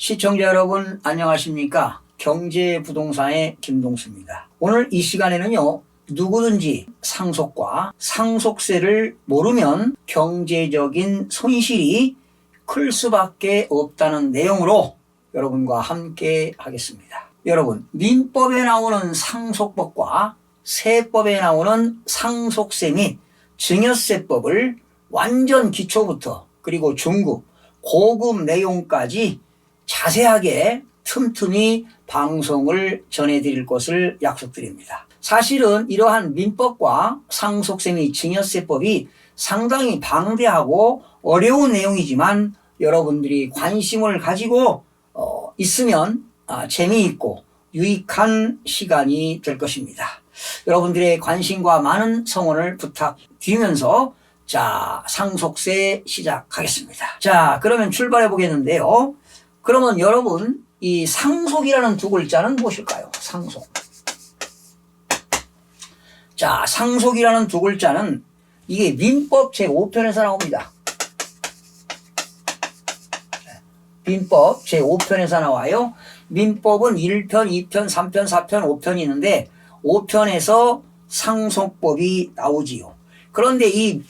시청자 여러분 안녕하십니까? 경제부동산의 김동수입니다. 오늘 이 시간에는요 누구든지 상속과 상속세를 모르면 경제적인 손실이 클 수밖에 없다는 내용으로 여러분과 함께 하겠습니다. 여러분 민법에 나오는 상속법과 세법에 나오는 상속세 및 증여세법을 완전 기초부터 그리고 중급 고급 내용까지 자세하게 틈틈이 방송을 전해드릴 것을 약속드립니다. 사실은 이러한 민법과 상속세 및 증여세법이 상당히 방대하고 어려운 내용이지만 여러분들이 관심을 가지고 어, 있으면 아, 재미있고 유익한 시간이 될 것입니다. 여러분들의 관심과 많은 성원을 부탁드리면서 자, 상속세 시작하겠습니다. 자, 그러면 출발해 보겠는데요. 그러면 여러분, 이 상속이라는 두 글자는 무엇일까요? 상속. 자, 상속이라는 두 글자는 이게 민법 제5편에서 나옵니다. 민법 제5편에서 나와요. 민법은 1편, 2편, 3편, 4편, 5편이 있는데 5편에서 상속법이 나오지요. 그런데 이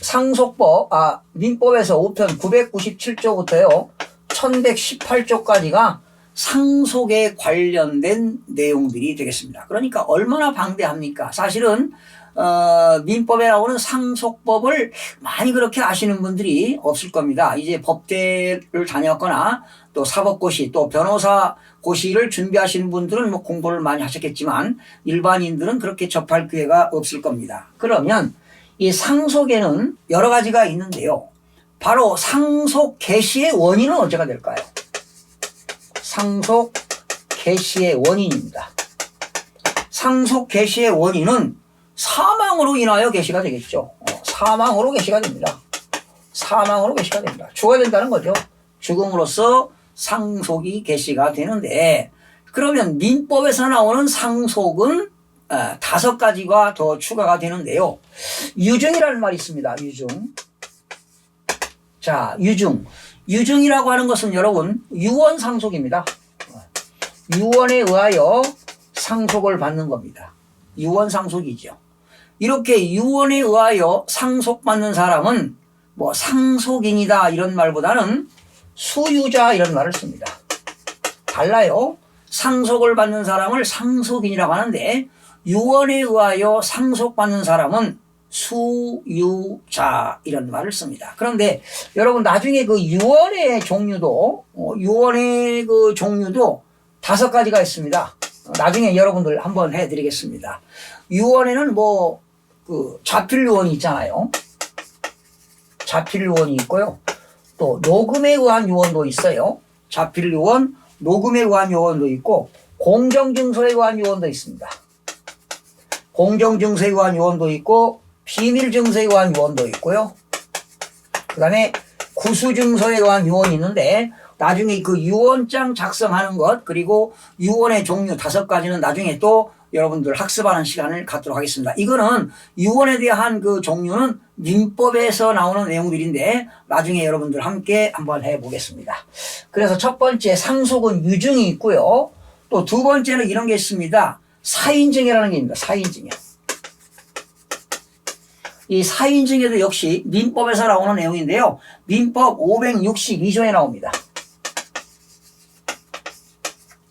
상속법, 아, 민법에서 5편 997조부터요, 1118조까지가 상속에 관련된 내용들이 되겠습니다. 그러니까 얼마나 방대합니까? 사실은, 어, 민법에 나오는 상속법을 많이 그렇게 아시는 분들이 없을 겁니다. 이제 법대를 다녔거나 또 사법고시 또 변호사 고시를 준비하시는 분들은 뭐 공부를 많이 하셨겠지만 일반인들은 그렇게 접할 기회가 없을 겁니다. 그러면 이 상속에는 여러 가지가 있는데요. 바로 상속 개시의 원인은 언제가 될까요? 상속 개시의 원인입니다. 상속 개시의 원인은 사망으로 인하여 개시가 되겠죠. 어, 사망으로 개시가 됩니다. 사망으로 개시가 됩니다. 죽어야 된다는 거죠. 죽음으로써 상속이 개시가 되는데 그러면 민법에서 나오는 상속은 아, 다섯 가지가 더 추가가 되는데요. 유증이라는 말이 있습니다. 유증. 자, 유증. 유증이라고 하는 것은 여러분 유언 상속입니다. 유언에 의하여 상속을 받는 겁니다. 유언 상속이죠. 이렇게 유언에 의하여 상속받는 사람은 뭐 상속인이다 이런 말보다는 수유자 이런 말을 씁니다. 달라요. 상속을 받는 사람을 상속인이라고 하는데 유언에 의하여 상속받는 사람은 수유자 이런 말을 씁니다. 그런데 여러분 나중에 그 유언의 종류도 어, 유언의 그 종류도 다섯 가지가 있습니다. 어, 나중에 여러분들 한번 해드리겠습니다. 유언에는 뭐 그 자필 유언이 있잖아요. 자필 유언이 있고요. 또 녹음에 의한 유언도 있어요. 자필 유언, 녹음에 의한 유언도 있고 공정증서에 의한 유언도 있습니다. 공정증서에 의한 유언도 있고 비밀증서에 의한 유언도 있고요. 그 다음에 구수증서에 의한 유언이 있는데 나중에 그 유언장 작성하는 것 그리고 유언의 종류 다섯 가지는 나중에 또 여러분들 학습하는 시간을 갖도록 하겠습니다. 이거는 유언에 대한 그 종류는 민법에서 나오는 내용들인데 나중에 여러분들 함께 한번 해보겠습니다. 그래서 첫 번째 상속은 유증이 있고요. 또 두 번째는 이런 게 있습니다. 사인증이라는 게 있습니다. 사인증이요. 이 사인 증에도 역시 민법에서 나오는 내용인데요. 민법 562조에 나옵니다.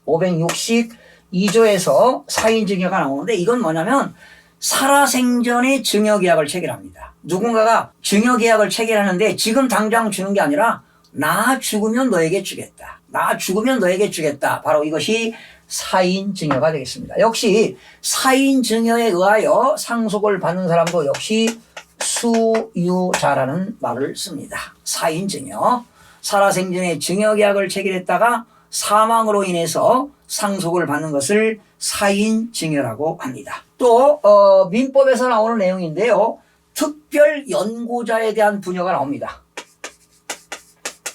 562조에서 사인 증여가 나오는데 이건 뭐냐면 살아생전에 증여계약을 체결합니다. 누군가가 증여계약을 체결하는데 지금 당장 주는 게 아니라 나 죽으면 너에게 주겠다. 나 죽으면 너에게 주겠다. 바로 이것이 사인 증여가 되겠습니다. 역시 사인 증여에 의하여 상속을 받는 사람도 역시 수유자라는 말을 씁니다. 사인증여. 살아생전에 증여계약을 체결했다가 사망으로 인해서 상속을 받는 것을 사인증여라고 합니다. 또 어, 민법에서 나오는 내용인데요. 특별 연고자에 대한 분여가 나옵니다.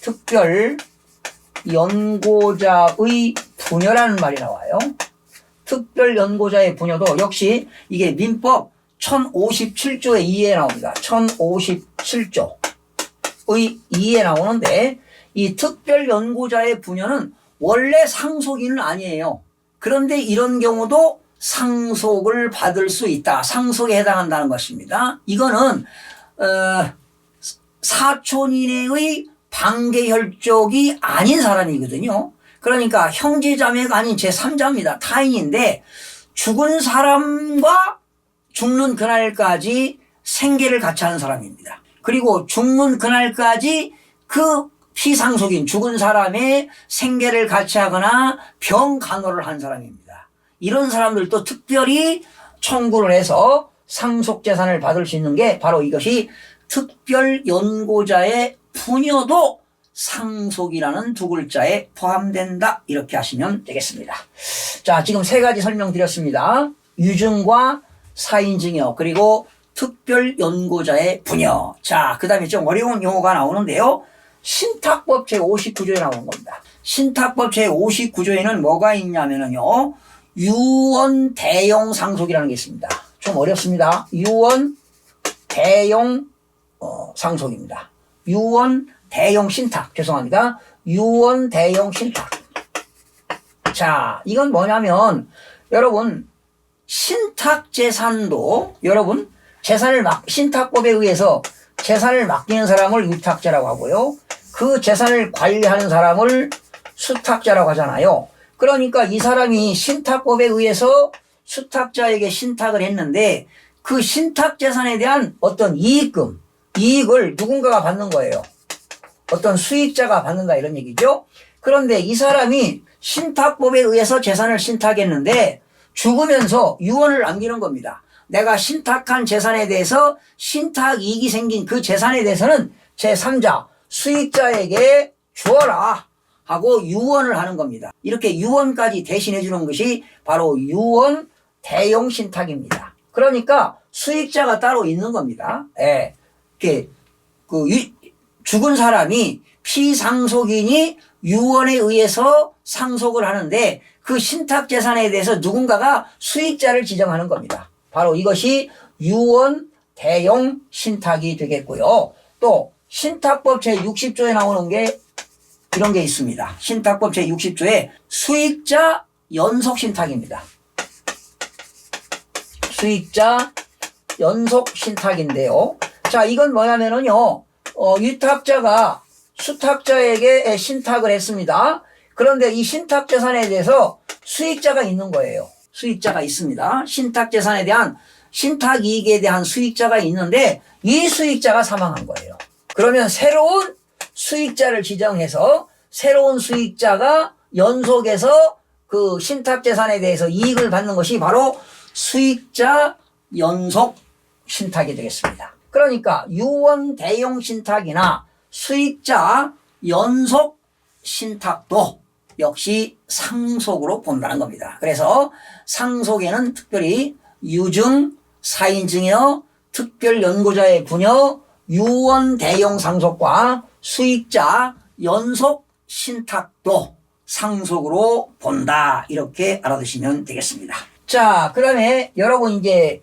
특별 연고자의 분여라는 말이 나와요. 특별 연고자의 분여도 역시 이게 민법 1057조의 2에 나옵니다. 1057조의 2에 나오는데 이이 특별 연고자의 부녀는 원래 상속인은 아니에요. 그런데 이런 경우도 상속을 받을 수 있다. 상속에 해당한다는 것입니다. 이거는 어, 사촌 이내의 반계 혈족이 아닌 사람이거든요. 그러니까 형제자매가 아닌 제3자입니다. 타인인데 죽은 사람과 죽는 그날까지 생계를 같이 하는 사람입니다. 그리고 죽는 그날까지 그 피상속인 죽은 사람의 생계를 같이 하거나 병 간호를 한 사람입니다. 이런 사람들도 특별히 청구를 해서 상속재산을 받을 수 있는 게 바로 이것이 특별 연고자의 부녀도 상속이라는 두 글자에 포함된다. 이렇게 하시면 되겠습니다. 자, 지금 세 가지 설명드렸습니다. 유증과 사인증여, 그리고 특별 연고자의 부녀. 자, 그 다음에 좀 어려운 용어가 나오는데요. 신탁법 제59조에 나오는 겁니다. 신탁법 제59조에는 뭐가 있냐면요. 유언 대용 상속이라는 게 있습니다. 좀 어렵습니다. 유언 대용 어, 상속입니다. 유언 대용 신탁 죄송합니다. 유언 대용 신탁. 자, 이건 뭐냐면 여러분 신탁 재산도 여러분 재산을 막 신탁법에 의해서 재산을 맡기는 사람을 유탁자라고 하고요. 그 재산을 관리하는 사람을 수탁자라고 하잖아요. 그러니까 이 사람이 신탁법에 의해서 수탁자에게 신탁을 했는데 그 신탁 재산에 대한 어떤 이익금, 이익을 누군가가 받는 거예요. 어떤 수익자가 받는다 이런 얘기죠. 그런데 이 사람이 신탁법에 의해서 재산을 신탁했는데 죽으면서 유언을 남기는 겁니다. 내가 신탁한 재산에 대해서 신탁 이익이 생긴 그 재산에 대해서는 제3자 수익자에게 주어라 하고 유언을 하는 겁니다. 이렇게 유언까지 대신해 주는 것이 바로 유언 대용 신탁입니다. 그러니까 수익자가 따로 있는 겁니다. 예. 이렇게 그 유- 죽은 사람이 피상속인이 유언에 의해서 상속을 하는데 그 신탁 재산에 대해서 누군가가 수익자를 지정하는 겁니다. 바로 이것이 유언 대용 신탁이 되겠고요. 또 신탁법 제60조에 나오는 게 이런 게 있습니다. 신탁법 제60조에 수익자 연속 신탁입니다. 수익자 연속 신탁인데요. 자, 이건 뭐냐면은요, 어, 유탁자가 수탁자에게 신탁을 했습니다. 그런데 이 신탁 재산에 대해서 수익자가 있는 거예요. 수익자가 있습니다. 신탁 재산에 대한 신탁 이익에 대한 수익자가 있는데 이 수익자가 사망한 거예요. 그러면 새로운 수익자를 지정해서 새로운 수익자가 연속해서 그 신탁 재산에 대해서 이익을 받는 것이 바로 수익자 연속 신탁이 되겠습니다. 그러니까 유언 대용 신탁이나 수익자 연속 신탁도 역시 상속으로 본다는 겁니다. 그래서 상속에는 특별히 유증, 사인증여, 특별 연고자의 부녀, 유언 대용 상속과 수익자 연속 신탁도 상속으로 본다. 이렇게 알아두시면 되겠습니다. 자, 그 다음에 여러분 이제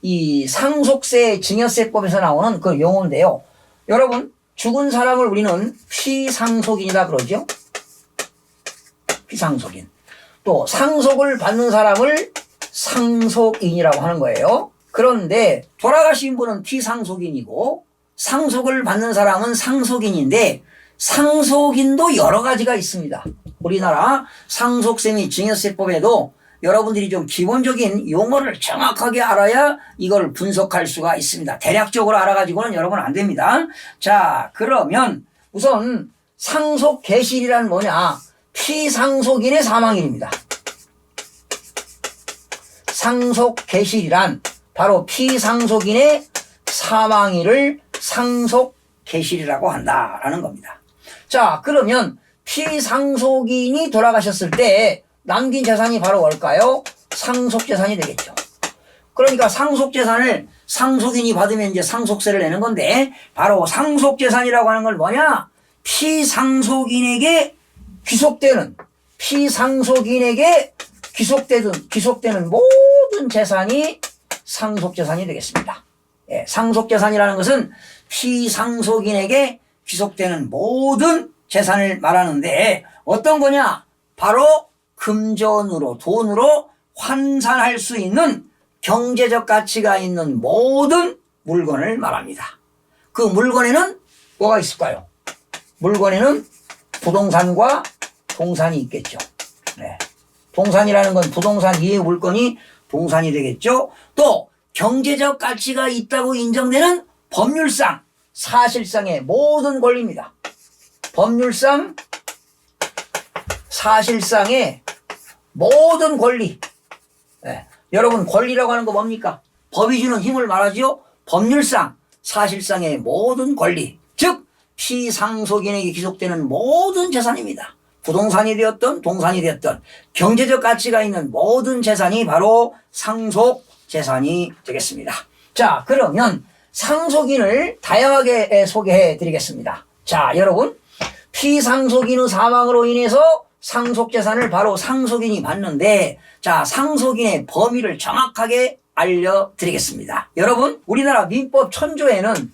이 상속세 증여세법에서 나오는 그 용어인데요. 여러분, 죽은 사람을 우리는 피상속인이라 그러죠. 피상속인. 또 상속을 받는 사람을 상속인이라고 하는 거예요. 그런데 돌아가신 분은 피상속인이고 상속을 받는 사람은 상속인인데 상속인도 여러 가지가 있습니다. 우리나라 상속세 및 증여세법에도 여러분들이 좀 기본적인 용어를 정확하게 알아야 이걸 분석할 수가 있습니다. 대략적으로 알아가지고는 여러분 안 됩니다. 자, 그러면 우선 상속 개실이란 뭐냐? 피상속인의 사망일입니다. 상속 개실이란 바로 피상속인의 사망일을 상속 개실이라고 한다라는 겁니다. 자, 그러면 피상속인이 돌아가셨을 때 남긴 재산이 바로 뭘까요? 상속재산이 되겠죠. 그러니까 상속재산을 상속인이 받으면 이제 상속세를 내는 건데 바로 상속재산이라고 하는 걸 뭐냐? 피상속인에게 귀속되는 피상속인에게 귀속되든 귀속되는 모든 재산이 상속재산이 되겠습니다. 예, 상속재산이라는 것은 피상속인에게 귀속되는 모든 재산을 말하는데 어떤 거냐? 바로 금전으로 돈으로 환산할 수 있는 경제적 가치가 있는 모든 물건을 말합니다. 그 물건에는 뭐가 있을까요? 물건에는 부동산과 동산이 있겠죠. 네. 동산이라는 건 부동산 이외의 물건이 동산이 되겠죠. 또 경제적 가치가 있다고 인정되는 법률상 사실상의 모든 권리입니다. 법률상 사실상의 모든 권리. 네. 여러분 권리라고 하는 거 뭡니까? 법이 주는 힘을 말하지요. 법률상 사실상의 모든 권리. 즉 피상속인에게 기속되는 모든 재산입니다. 부동산이 되었던 동산이 되었던 경제적 가치가 있는 모든 재산이 바로 상속 재산이 되겠습니다. 자, 그러면 상속인을 다양하게 소개해 드리겠습니다. 자, 여러분. 피상속인의 사망으로 인해서 상속 재산을 바로 상속인이 받는데 자, 상속인의 범위를 정확하게 알려 드리겠습니다. 여러분, 우리나라 민법 천조에는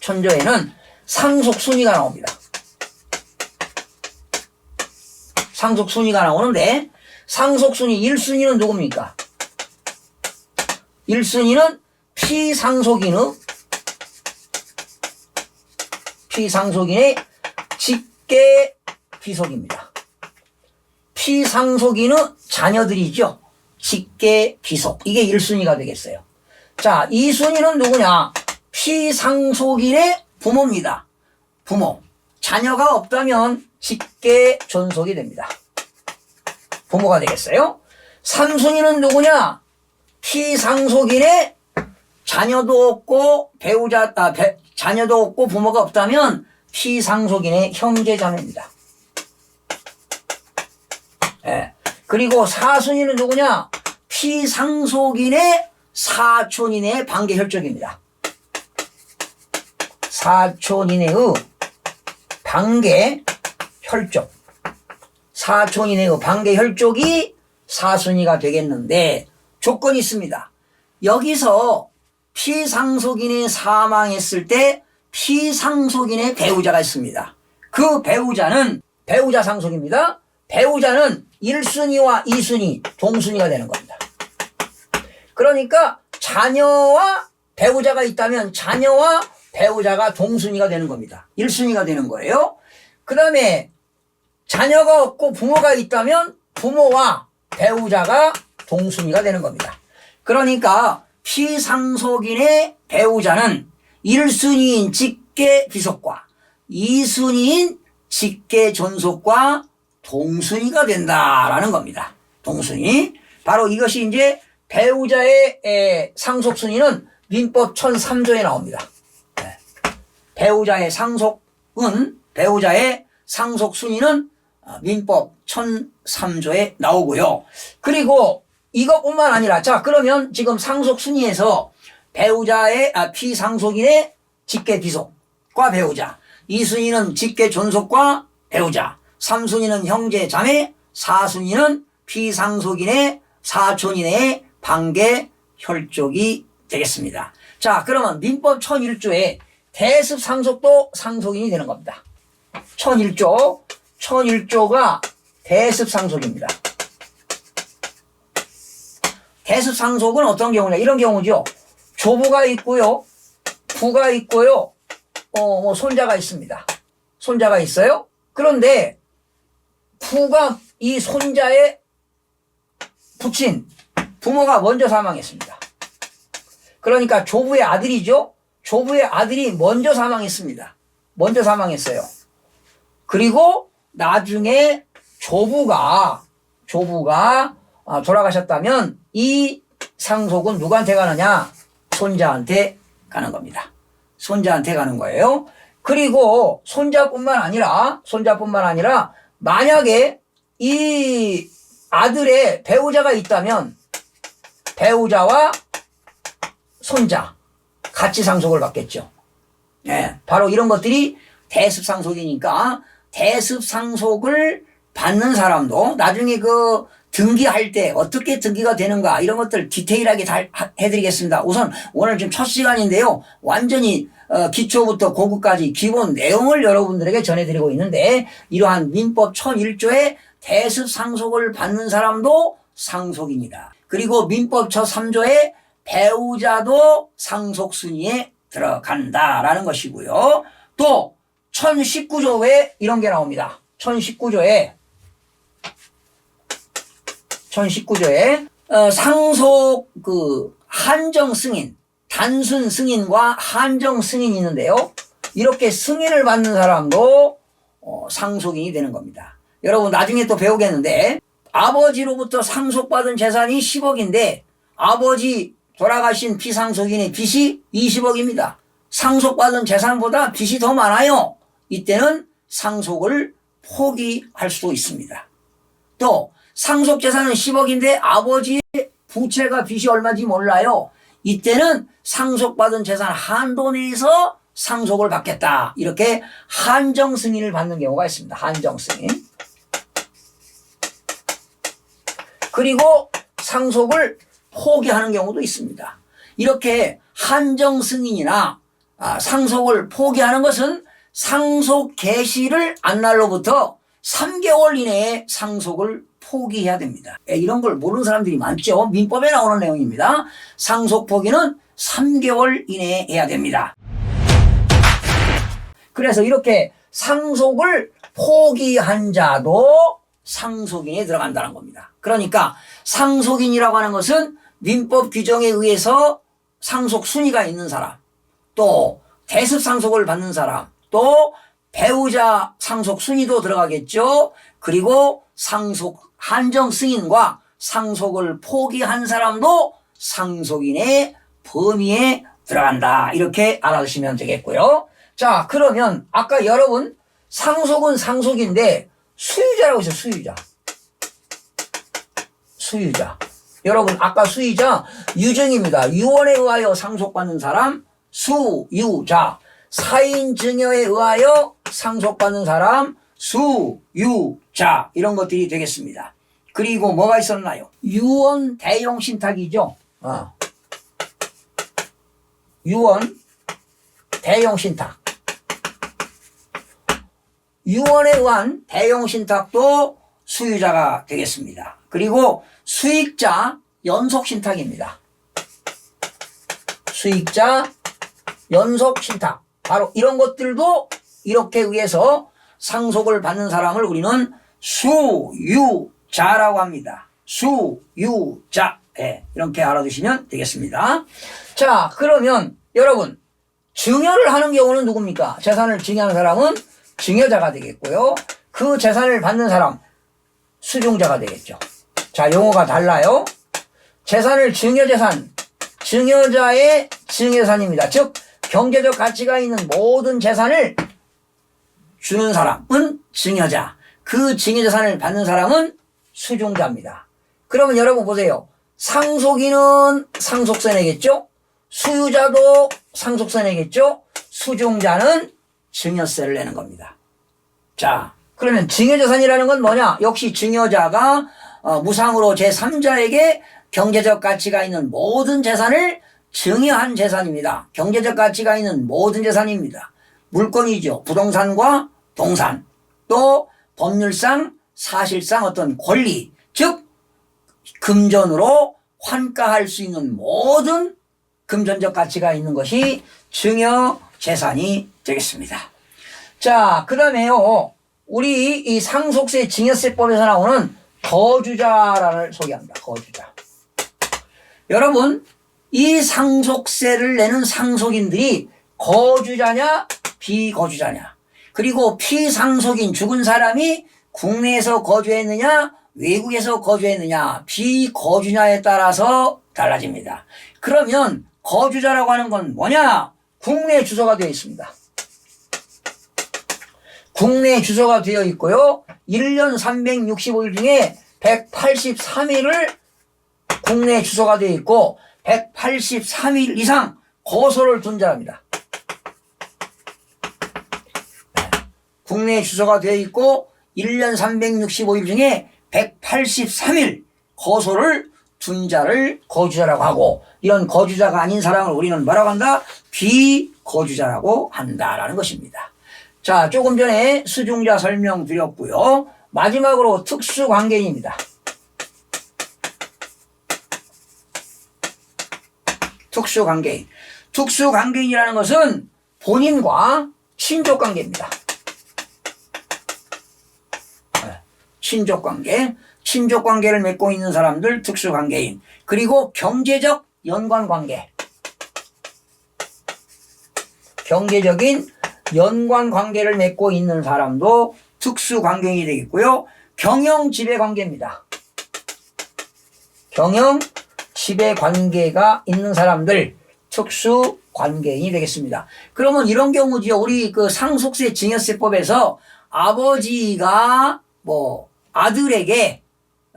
천조에는 상속 순위가 나옵니다. 상속 순위가 나오는데 상속 순위 1순위는 누굽니까? 1순위는 피상속인의 피상속인의 직 계 비속입니다. 피상속인의 자녀들이죠. 직계 비속. 이게 1순위가 되겠어요. 자, 2순위는 누구냐? 피상속인의 부모입니다. 부모. 자녀가 없다면 직계 존속이 됩니다. 부모가 되겠어요. 3순위는 누구냐? 피상속인의 자녀도 없고 배우자 아, 배, 자녀도 없고 부모가 없다면 피상속인의 형제 자매입니다. 예. 그리고 사순위는 누구냐? 피상속인의 사촌 이내의 반계 혈족입니다. 사촌 이내의 반계 혈족. 사촌 이내의 반계 혈족이 사순위가 되겠는데 조건이 있습니다. 여기서 피상속인이 사망했을 때 피상속인의 배우자가 있습니다. 그 배우자는 배우자 상속입니다. 배우자는 1순위와 2순위, 동순위가 되는 겁니다. 그러니까 자녀와 배우자가 있다면 자녀와 배우자가 동순위가 되는 겁니다. 1순위가 되는 거예요. 그 다음에 자녀가 없고 부모가 있다면 부모와 배우자가 동순위가 되는 겁니다. 그러니까 피상속인의 배우자는 1순위인 직계 비속과 2순위인 직계 존속과 동순위가 된다라는 겁니다. 동순위. 바로 이것이 이제 배우자의 상속순위는 민법 1003조에 나옵니다. 네. 배우자의 상속은 배우자의 상속순위는 어, 민법 1003조에 나오고요. 그리고 이것뿐만 아니라 자 그러면 지금 상속순위에서 배우자의 아, 피상속인의 직계 비속과 배우자 2순위는 직계 존속과 배우자 3순위는 형제 자매 4순위는 피상속인의 사촌인의 반계 혈족이 되겠습니다. 자 그러면 민법 1001조에 대습 상속도 상속인이 되는 겁니다. 1001조 1001조가 대습 상속입니다. 대습 상속은 어떤 경우냐 이런 경우죠. 조부가 있고요. 부가 있고요. 어, 뭐 손자가 있습니다. 손자가 있어요. 그런데 부가 이 손자의 부친 부모가 먼저 사망했습니다. 그러니까 조부의 아들이죠. 조부의 아들이 먼저 사망했습니다. 먼저 사망했어요. 그리고 나중에 조부가 조부가 아, 돌아가셨다면 이 상속은 누구한테 가느냐? 손자한테 가는 겁니다. 손자한테 가는 거예요. 그리고 손자뿐만 아니라 손자뿐만 아니라 만약에 이 아들의 배우자가 있다면 배우자와 손자 같이 상속을 받겠죠. 예, 바로 이런 것들이 대습 상속이니까 대습 상속을 받는 사람도 나중에 그 등기할 때 어떻게 등기가 되는가 이런 것들 디테일하게 다 하- 해드리겠습니다. 우선 오늘 지금 첫 시간인데요. 완전히 어, 기초부터 고급까지 기본 내용을 여러분들에게 전해드리고 있는데 이러한 민법 1001조의 대습 상속을 받는 사람도 상속입니다. 그리고 민법 첫 3조의 배우자도 상속 순위에 들어간다라는 것이고요. 또 1019조에 이런 게 나옵니다. 1019조에 1019조에 어, 상속 그 한정 승인, 단순 승인과 한정 승인이 있는데요. 이렇게 승인을 받는 사람도 어, 상속인이 되는 겁니다. 여러분 나중에 또 배우겠는데 아버지로부터 상속받은 재산이 10억인데 아버지 돌아가신 피상속인의 빚이 20억입니다. 상속받은 재산보다 빚이 더 많아요. 이때는 상속을 포기할 수도 있습니다. 또 상속 재산은 10억인데 아버지의 부채가 빚이 얼마인지 몰라요. 이때는 상속받은 재산 한도 내에서 상속을 받겠다. 이렇게 한정 승인을 받는 경우가 있습니다. 한정 승인. 그리고 상속을 포기하는 경우도 있습니다. 이렇게 한정 승인이나 아, 상속을 포기하는 것은 상속 개시를 안 날로부터 3개월 이내에 상속을 포기해야 됩니다. 예, 이런 걸 모르는 사람들이 많죠. 민법에 나오는 내용입니다. 상속 포기는 3개월 이내에 해야 됩니다. 그래서 이렇게 상속을 포기한 자도 상속인에 들어간다는 겁니다. 그러니까 상속인이라고 하는 것은 민법 규정에 의해서 상속 순위가 있는 사람, 또 대습 상속을 받는 사람, 또 배우자 상속 순위도 들어가겠죠. 그리고 상속 한정 승인과 상속을 포기한 사람도 상속인의 범위에 들어간다. 이렇게 알아두시면 되겠고요. 자, 그러면 아까 여러분 상속은 상속인데 수유자라고 했어요. 수유자. 수유자. 여러분 아까 수유자 유증입니다. 유언에 의하여 상속받는 사람 수유자. 사인 증여에 의하여 상속받는 사람 수 유 자 이런 것들이 되겠습니다. 그리고 뭐가 있었나요? 유언 대용 신탁이죠. 어. 유언 대용 신탁. 유언에 의한 대용 신탁도 수유자가 되겠습니다. 그리고 수익자 연속 신탁입니다. 수익자 연속 신탁. 바로 이런 것들도 이렇게 의해서 상속을 받는 사람을 우리는 수유자라고 합니다. 수유자. 예, 이렇게 알아두시면 되겠습니다. 자, 그러면 여러분, 증여를 하는 경우는 누굽니까? 재산을 증여하는 사람은 증여자가 되겠고요. 그 재산을 받는 사람, 수중자가 되겠죠. 자, 용어가 달라요. 재산을 증여재산, 증여자의 증여산입니다. 즉, 경제적 가치가 있는 모든 재산을 주는 사람은 증여자, 그 증여재산을 받는 사람은 수중자입니다. 그러면 여러분 보세요. 상속인은 상속세 내겠죠? 수유자도 상속세 내겠죠? 수중자는 증여세를 내는 겁니다. 자, 그러면 증여재산이라는 건 뭐냐? 역시 증여자가 어, 무상으로 제3자에게 경제적 가치가 있는 모든 재산을 증여한 재산입니다. 경제적 가치가 있는 모든 재산입니다. 물건이죠. 부동산과 동산. 또 법률상 사실상 어떤 권리, 즉 금전으로 환가할 수 있는 모든 금전적 가치가 있는 것이 증여 재산이 되겠습니다. 자, 그 다음에요. 우리 이 상속세 증여세법에서 나오는 거주자를 소개합니다. 거주자. 여러분, 이 상속세를 내는 상속인들이 거주자냐, 비거주자냐. 그리고 피상속인 죽은 사람이 국내에서 거주했느냐, 외국에서 거주했느냐, 비거주냐에 따라서 달라집니다. 그러면 거주자라고 하는 건 뭐냐? 국내 주소가 되어 있습니다. 국내 주소가 되어 있고요. 1년 365일 중에 183일을 국내 주소가 되어 있고 183일 이상 거소를 둔 자입니다. 국내 주소가 되어 있고 1년 365일 중에 183일 거소를 둔 자를 거주자라고 하고 이런 거주자가 아닌 사람을 우리는 뭐라고 한다? 비거주자라고 한다라는 것입니다. 자, 조금 전에 수중자 설명 드렸고요. 마지막으로 특수 관계인입니다. 특수 관계인. 특수 관계인이라는 것은 본인과 친족 관계입니다. 친족 관계. 친족 관계를 맺고 있는 사람들 특수 관계인. 그리고 경제적 연관 관계. 경제적인 연관 관계를 맺고 있는 사람도 특수 관계인이 되겠고요. 경영 지배 관계입니다. 경영 지배 관계가 있는 사람들 특수 관계인이 되겠습니다. 그러면 이런 경우지요. 우리 그 상속세 증여세법에서 아버지가 뭐 아들에게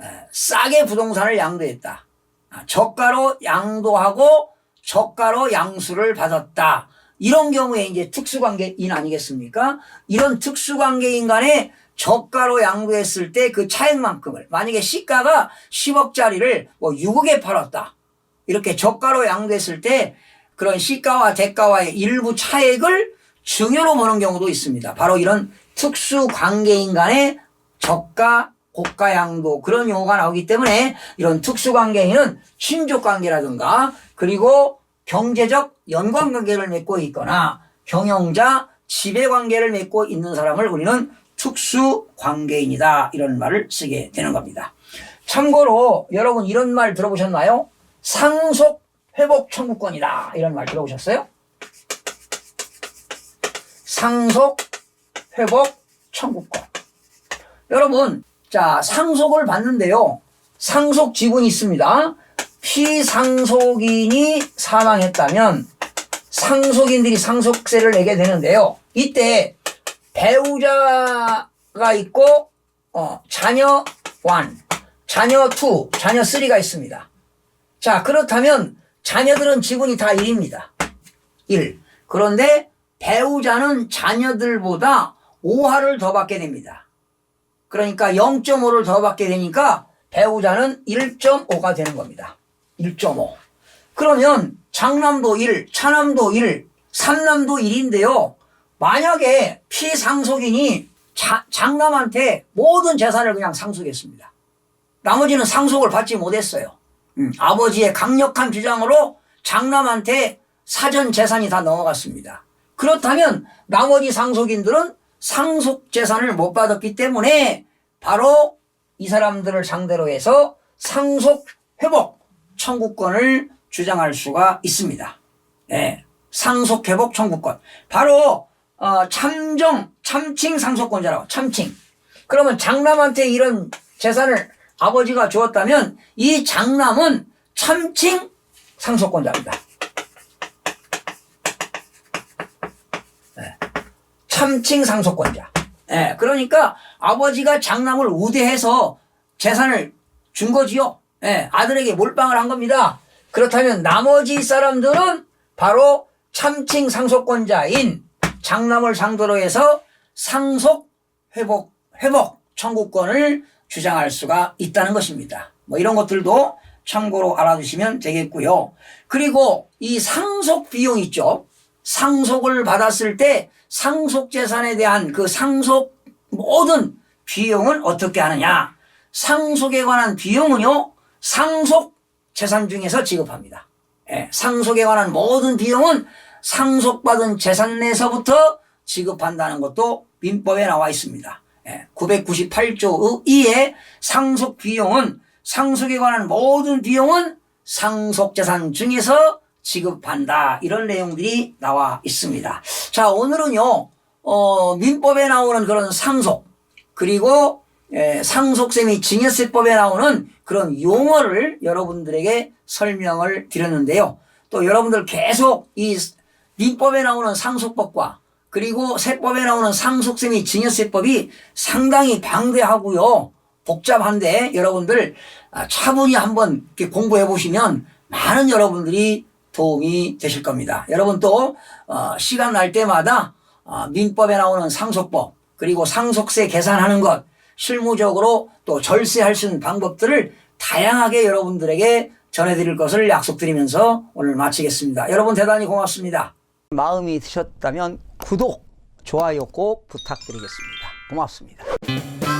에, 싸게 부동산을 양도했다. 아, 저가로 양도하고 저가로 양수를 받았다. 이런 경우에 이제 특수관계인 아니겠습니까? 이런 특수관계인 간에 저가로 양도했을 때 그 차액만큼을 만약에 시가가 10억짜리를 뭐 6억에 팔았다. 이렇게 저가로 양도했을 때 그런 시가와 대가와의 일부 차액을 증여로 보는 경우도 있습니다. 바로 이런 특수 관계인 간의 저가 고가 양도 그런 용어가 나오기 때문에 이런 특수 관계인은 친족 관계라든가 그리고 경제적 연관 관계를 맺고 있거나 경영자 지배 관계를 맺고 있는 사람을 우리는 특수 관계인이다 이런 말을 쓰게 되는 겁니다. 참고로 여러분 이런 말 들어보셨나요? 상속 회복 청구권이다. 이런 말 들어보셨어요? 상속 회복 청구권. 여러분, 자, 상속을 받는데요. 상속 지분이 있습니다. 피상속인이 사망했다면 상속인들이 상속세를 내게 되는데요. 이때 배우자가 있고 어, 자녀 1, 자녀 2, 자녀 3가 있습니다. 자, 그렇다면 자녀들은 지분이 다 1입니다. 1. 그런데 배우자는 자녀들보다 5화를 더 받게 됩니다. 그러니까 0.5를 더 받게 되니까 배우자는 1.5가 되는 겁니다. 1.5. 그러면 장남도 1, 차남도 1, 삼남도 1인데요. 만약에 피상속인이 자, 장남한테 모든 재산을 그냥 상속했습니다. 나머지는 상속을 받지 못했어요. 음, 아버지의 강력한 주장으로 장남한테 사전 재산이 다 넘어갔습니다. 그렇다면 나머지 상속인들은 상속 재산을 못 받았기 때문에 바로 이 사람들을 상대로 해서 상속 회복 청구권을 주장할 수가 있습니다. 네, 상속 회복 청구권. 바로 어, 참정 참칭 상속권자라고 참칭. 그러면 장남한테 이런 재산을 아버지가 주었다면 이 장남은 참칭 상속권자입니다. 3층 상속권자. 예, 그러니까 아버지가 장남을 우대해서 재산을 준 거지요. 예, 아들에게 몰빵을 한 겁니다. 그렇다면 나머지 사람들은 바로 참칭 상속권자인 장남을 상대로 해서 상속 회복 회복 청구권을 주장할 수가 있다는 것입니다. 뭐 이런 것들도 참고로 알아두시면 되겠고요. 그리고 이 상속 비용 있죠. 상속을 받았을 때 상속 재산에 대한 그 상속 모든 비용은 어떻게 하느냐? 상속에 관한 비용은요. 상속 재산 중에서 지급합니다. 예, 상속에 관한 모든 비용은 상속받은 재산 내에서부터 지급한다는 것도 민법에 나와 있습니다. 998조 2의 상속 비용은 상속에 관한 모든 비용은 상속재산 중에서 지급한다. 이런 내용들이 나와 있습니다. 자, 오늘은요, 어, 민법에 나오는 그런 상속, 그리고 에, 상속세 및 증여세법에 나오는 그런 용어를 여러분들에게 설명을 드렸는데요. 또 여러분들 계속 이 민법에 나오는 상속법과 그리고 세법에 나오는 상속세 및 증여세법이 상당히 방대하고요. 복잡한데 여러분들 아, 차분히 한번 공부해 보시면 많은 여러분들이 도움이 되실 겁니다. 여러분 또 어, 시간 날 때마다 어, 민법에 나오는 상속법 그리고 상속세 계산하는 것 실무적으로 또 절세할 수 있는 방법들을 다양하게 여러분들에게 전해드릴 것을 약속드리면서 오늘 마치겠습니다. 여러분 대단히 고맙습니다. 마음이 드셨다면 구독, 좋아요 꼭 부탁드리겠습니다. 고맙습니다.